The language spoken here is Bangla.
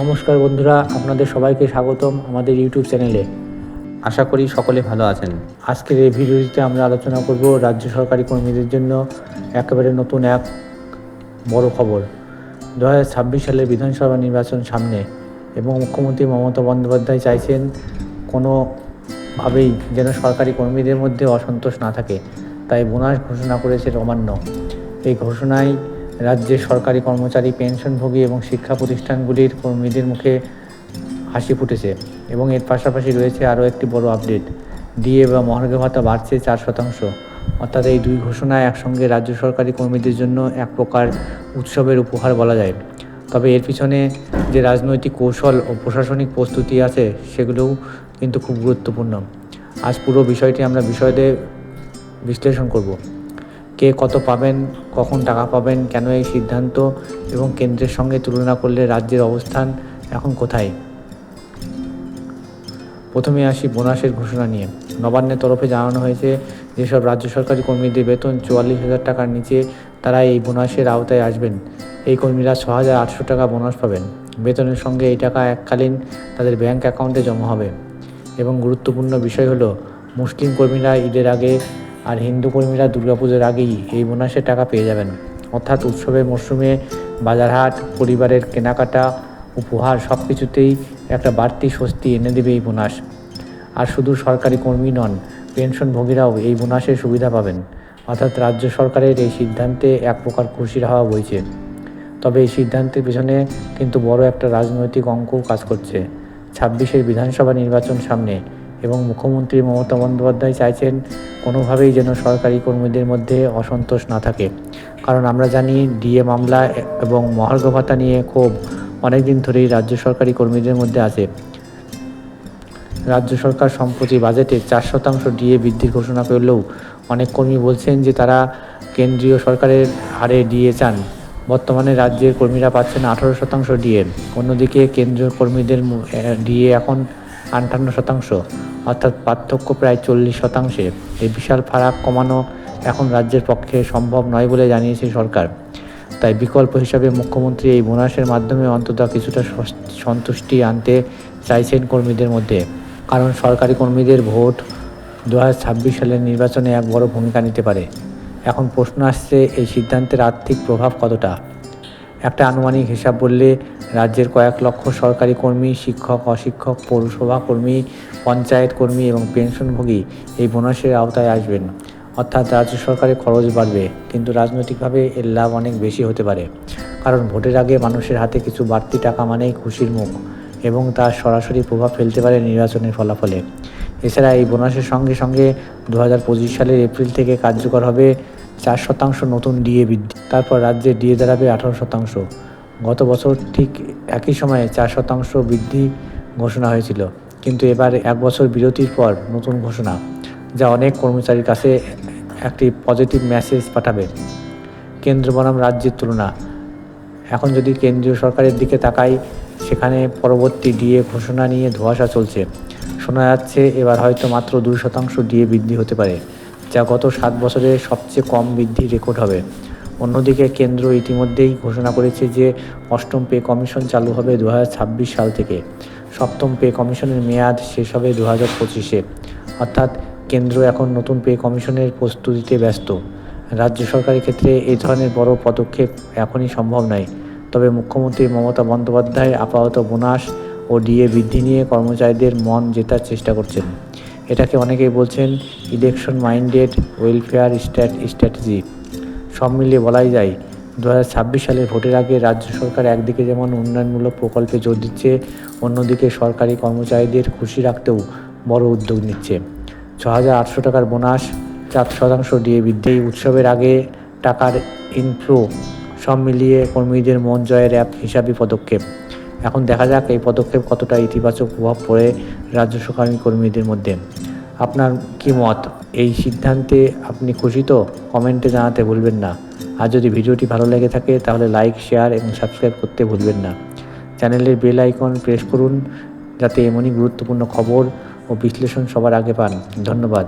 নমস্কার বন্ধুরা, আপনাদের সবাইকে স্বাগতম আমাদের ইউটিউব চ্যানেলে। আশা করি সকলে ভালো আছেন। আজকের এই ভিডিওটিতে আমরা আলোচনা করব রাজ্য সরকারি কর্মীদের জন্য একেবারে নতুন এক বড় খবর। দু হাজার ছাব্বিশ সালের বিধানসভা নির্বাচন সামনে এবং মুখ্যমন্ত্রী মমতা বন্দ্যোপাধ্যায় চাইছেন কোনোভাবেই যেন সরকারি কর্মীদের মধ্যে অসন্তোষ না থাকে। তাই বোনাস ঘোষণা করেছে নবান্ন এই ঘোষণায় রাজ্যের সরকারি কর্মচারী, পেনশনভোগী এবং শিক্ষা প্রতিষ্ঠানগুলির কর্মীদের মুখে হাসি ফুটেছে এবং এর পাশাপাশি রয়েছে আরও একটি বড় আপডেট। ডিএ বা মহার্ঘ ভাতা বাড়ছে চার শতাংশ। অর্থাৎ এই দুই ঘোষণা একসঙ্গে রাজ্য সরকারি কর্মীদের জন্য এক প্রকার উৎসবের উপহার বলা যায়। তবে এর পিছনে যে রাজনৈতিক কৌশল ও প্রশাসনিক প্রস্তুতি আছে, সেগুলোও কিন্তু খুব গুরুত্বপূর্ণ। আজ পুরো বিষয়টি আমরা বিষয়তে বিশ্লেষণ করব। কে কত পাবেন, কখন টাকা পাবেন, কেন এই সিদ্ধান্ত এবং কেন্দ্রের সঙ্গে তুলনা করলে রাজ্যের অবস্থান এখন কোথায়? প্রথমে আসি বোনাসের ঘোষণা নিয়ে। নবান্নের তরফে জানানো হয়েছে, যেসব রাজ্য সরকারি কর্মীদের বেতন চুয়াল্লিশ হাজার টাকার নিচে তারা এই বোনাসের আওতায় আসবেন। এই কর্মীরা ছ হাজার আটশো টাকা বোনাস পাবেন। বেতনের সঙ্গে এই টাকা এককালীন তাদের ব্যাংক অ্যাকাউন্টে জমা হবে। এবং গুরুত্বপূর্ণ বিষয় হলো, মুসলিম কর্মীরা ঈদের আগে আর হিন্দু কর্মীরা দুর্গাপুজোর আগেই এই বোনাসের টাকা পেয়ে যাবেন। অর্থাৎ উৎসবের মরশুমে বাজারহাট, পরিবারের কেনাকাটা, উপহার সব কিছুতেই একটা বাড়তি স্বস্তি এনে দেবে এই বোনাস। আর শুধু সরকারি কর্মী নন পেনশনভোগীরাও এই বোনাসের সুবিধা পাবেন। অর্থাৎ রাজ্য সরকারের এই সিদ্ধান্তে এক প্রকার খুশির হাওয়া বইছে। তবে এই সিদ্ধান্তের পেছনে কিন্তু বড় একটা রাজনৈতিক অঙ্কও কাজ করছে। ছাব্বিশের বিধানসভা নির্বাচন সামনে এবং মুখ্যমন্ত্রী মমতা বন্দ্যোপাধ্যায় চাইছেন কোনোভাবেই যেন সরকারি কর্মীদের মধ্যে অসন্তোষ না থাকে। কারণ আমরা জানি ডিএ মামলা এবং মহার্ঘ ভাতা নিয়ে ক্ষোভ অনেকদিন ধরেই রাজ্য সরকারি কর্মীদের মধ্যে আছে। রাজ্য সরকার সম্প্রতি বাজেটে চার শতাংশ ডিএ বৃদ্ধির ঘোষণা করলেও অনেক কর্মী বলছেন যে তারা কেন্দ্রীয় সরকারের হারে ডিএ চান। বর্তমানে রাজ্যের কর্মীরা পাচ্ছেন আঠারো শতাংশ ডিএ। অন্যদিকে কেন্দ্রীয় কর্মীদের ডিএ এখন আটান্ন শতাংশ, অর্থাৎ পার্থক্য প্রায় চল্লিশ শতাংশে। এই বিশাল ফারাক কমানো এখন রাজ্যের পক্ষে সম্ভব নয় বলে জানিয়েছে সরকার। তাই বিকল্প হিসাবে মুখ্যমন্ত্রী এই বোনাসের মাধ্যমে অন্তত কিছুটা সন্তুষ্টি আনতে চাইছেন কর্মীদের মধ্যে। কারণ সরকারি কর্মীদের ভোট দু হাজার ছাব্বিশ সালের নির্বাচনে এক বড় ভূমিকা নিতে পারে। এখন প্রশ্ন আসছে, এই সিদ্ধান্তের আর্থিক প্রভাব কতটা? একটা আনুমানিক হিসাব বললে রাজ্যের কয়েক লক্ষ সরকারি কর্মী, শিক্ষক, অশিক্ষক, পৌরসভা কর্মী, পঞ্চায়েত কর্মী এবং পেনশনভোগী এই বোনাসের আওতায় আসবেন। অর্থাৎ রাজ্য সরকারের খরচ বাড়বে, কিন্তু রাজনৈতিকভাবে এর লাভ অনেক বেশি হতে পারে। কারণ ভোটের আগে মানুষের হাতে কিছু বাড়তি টাকা মানেই খুশির মুখ এবং তার সরাসরি প্রভাব ফেলতে পারে নির্বাচনের ফলাফলে। এছাড়া এই বোনাসের সঙ্গে সঙ্গে দু পঁচিশ সালের এপ্রিল থেকে কার্যকর হবে চার শতাংশ নতুন ডিএ বৃদ্ধি। তারপর রাজ্যে ডিএ দাঁড়াবে আঠারো শতাংশ। গত বছর ঠিক একই সময়ে চার শতাংশ বৃদ্ধি ঘোষণা হয়েছিল। কিন্তু এবার এক বছর বিরতির পর নতুন ঘোষণা, যা অনেক কর্মচারীর কাছে একটি পজিটিভ মেসেজ পাঠাবে। কেন্দ্র বনাম রাজ্যের তুলনা, এখন যদি কেন্দ্রীয় সরকারের দিকে তাকাই, সেখানে পরবর্তী ডিএ ঘোষণা নিয়ে ধোঁয়াশা চলছে। শোনা যাচ্ছে এবার হয়তো মাত্র দুই শতাংশ ডিএ বৃদ্ধি হতে পারে, যা গত সাত বছরে সবচেয়ে কম বৃদ্ধি রেকর্ড হবে। অন্যদিকে কেন্দ্র ইতিমধ্যেই ঘোষণা করেছে যে অষ্টম পে কমিশন চালু হবে দু হাজার ছাব্বিশ সাল থেকে। সপ্তম পে কমিশনের মেয়াদ শেষ হবে দু হাজার পঁচিশে। অর্থাৎ কেন্দ্র এখন নতুন পে কমিশনের প্রস্তুতিতে ব্যস্ত। রাজ্য সরকারের ক্ষেত্রে এই ধরনের বড় পদক্ষেপ এখনই সম্ভব নয় তবে মুখ্যমন্ত্রী মমতা বন্দ্যোপাধ্যায় আপাতত বোনাস ও ডিএ বৃদ্ধি নিয়ে কর্মচারীদের মন জেতার চেষ্টা করছেন। এটাকে অনেকেই বলছেন ইলেকশন মাইন্ডেড ওয়েলফেয়ার স্ট্র্যাটেজি। সব মিলিয়ে বলাই যায়, দু হাজার ছাব্বিশ সালের ভোটের আগে রাজ্য সরকার একদিকে যেমন উন্নয়নমূলক প্রকল্পে জোর দিচ্ছে, অন্যদিকে সরকারি কর্মচারীদের খুশি রাখতেও বড় উদ্যোগ নিচ্ছে। ছ হাজার আটশো টাকার বোনাস, চার শতাংশ ডিএ বৃদ্ধি। উৎসবের আগে টাকার ইনফ্লো সব মিলিয়ে কর্মীদের মন জয়ের অ্যাপ হিসাবে পদক্ষেপ। এখন দেখা যাক এই পদক্ষেপ কতটা ইতিবাচক প্রভাব পড়ে রাজ্য সরকারি কর্মীদের মধ্যে। আপনার কি মত? এই সিদ্ধান্তে আপনি খুশি তো? কমেন্টে জানাতে ভুলবেন না। আর যদি ভিডিওটি ভালো লেগে থাকে, তাহলে লাইক, শেয়ার এবং সাবস্ক্রাইব করতে ভুলবেন না। চ্যানেলের বেল আইকন প্রেস করুন, যাতে এমনই গুরুত্বপূর্ণ খবর ও বিশ্লেষণ সবার আগে পান। ধন্যবাদ।